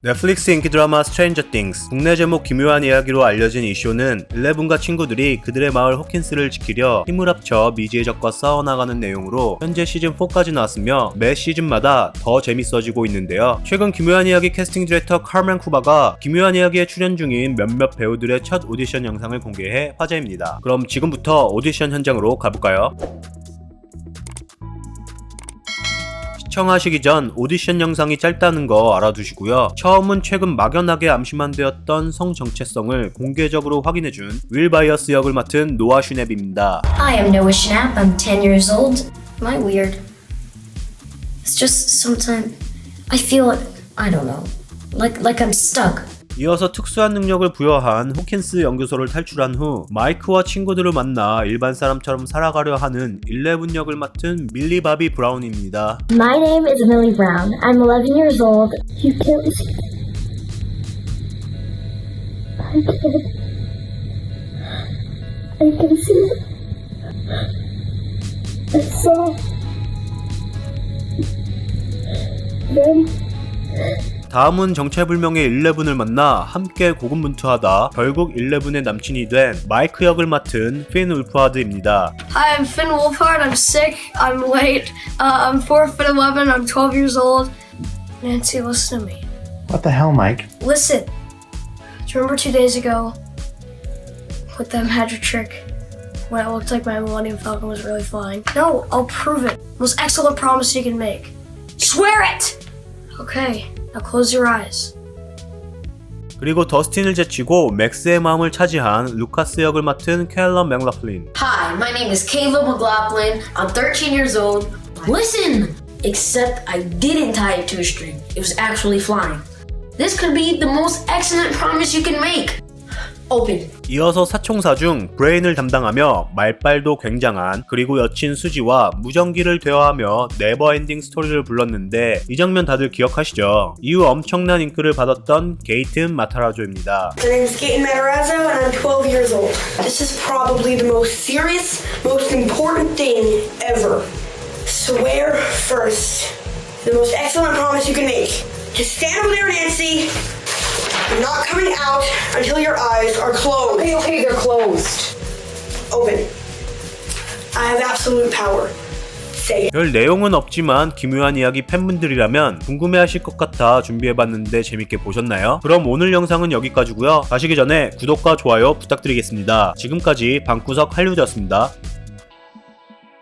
넷플릭스 인기 드라마 스트레인저 띵스 국내 제목 기묘한 이야기로 알려진 이 쇼는 일레븐과 친구들이 그들의 마을 호킨스를 지키려 힘을 합쳐 미지의 적과 싸워나가는 내용으로 현재 시즌4까지 나왔으며 매 시즌마다 더 재밌어지고 있는데요. 최근 기묘한 이야기 캐스팅 디렉터 카르멘 쿠바가 기묘한 이야기에 출연 중인 몇몇 배우들의 첫 오디션 영상을 공개해 화제입니다. 그럼 지금부터 오디션 현장으로 가볼까요? 시청하시기 전 오디션 영상이 짧다는 거 알아두시고요. 처음은 최근 막연하게 암시만 되었던 성 정체성을 공개적으로 확인해준 윌 바이어스 역을 맡은 노아 슈넵입니다. I am Noah Schnapp. I'm 10 years old. Am I weird? It's just sometimes I feel I don't know, like like I'm stuck. 이어서 특수한 능력을 부여한 호킨스 연구소를 탈출한 후 마이크와 친구들을 만나 일반 사람처럼 살아가려 하는 11 역을 맡은 밀리 바비 브라운입니다. My name is Millie Brown. I'm 11 years old. You see. I can. See. I saw. Then 다음은 정체불명의 11을 만나 함께 고군분투하다 결국 11의 남친이 된 마이크 역을 맡은 핀 울프하드입니다. Hi, I'm Finn Wolfhard. I'm sick. I'm late. Uh, I'm 4 foot 11. I'm 12 years old. Nancy, listen to me. What the hell, Mike? Listen. Do you remember two days ago with that magic trick when it looked like my Millennium Falcon was really flying? No, I'll prove it. Most excellent promise you can make. Swear it! Okay, now close your eyes. 그리고 더스틴을 제치고 맥스의 마음을 차지한 루카스 역을 맡은 캘럼 맥라플린. Hi, my name is Caleb McLaughlin. I'm 13 years old. Listen! Except I didn't tie it to a string. It was actually flying. This could be the most excellent promise you can make. Open. 이어서 사총사 중 브레인을 담당하며 말빨도 굉장한 그리고 여친 수지와 무전기를 대화하며 네버엔딩 스토리를 불렀는데 이 장면 다들 기억하시죠? 이후 엄청난 인기를 받았던 게이튼 마타라조입니다. My name is Gaten Matarazzo and I'm 12 years old. This is probably the most serious, most important thing ever. Swear first. The most excellent promise you can make. Just stand over there, Nancy. You're not coming out until your eyes are closed. Okay, okay, they're closed. Open. I have absolute power. 별 내용은 없지만 기묘한 이야기 팬분들이라면 궁금해하실 것 같아 준비해봤는데 재밌게 보셨나요? 그럼 오늘 영상은 여기까지고요. 가시기 전에 구독과 좋아요 부탁드리겠습니다. 지금까지 방구석 할리우드였습니다.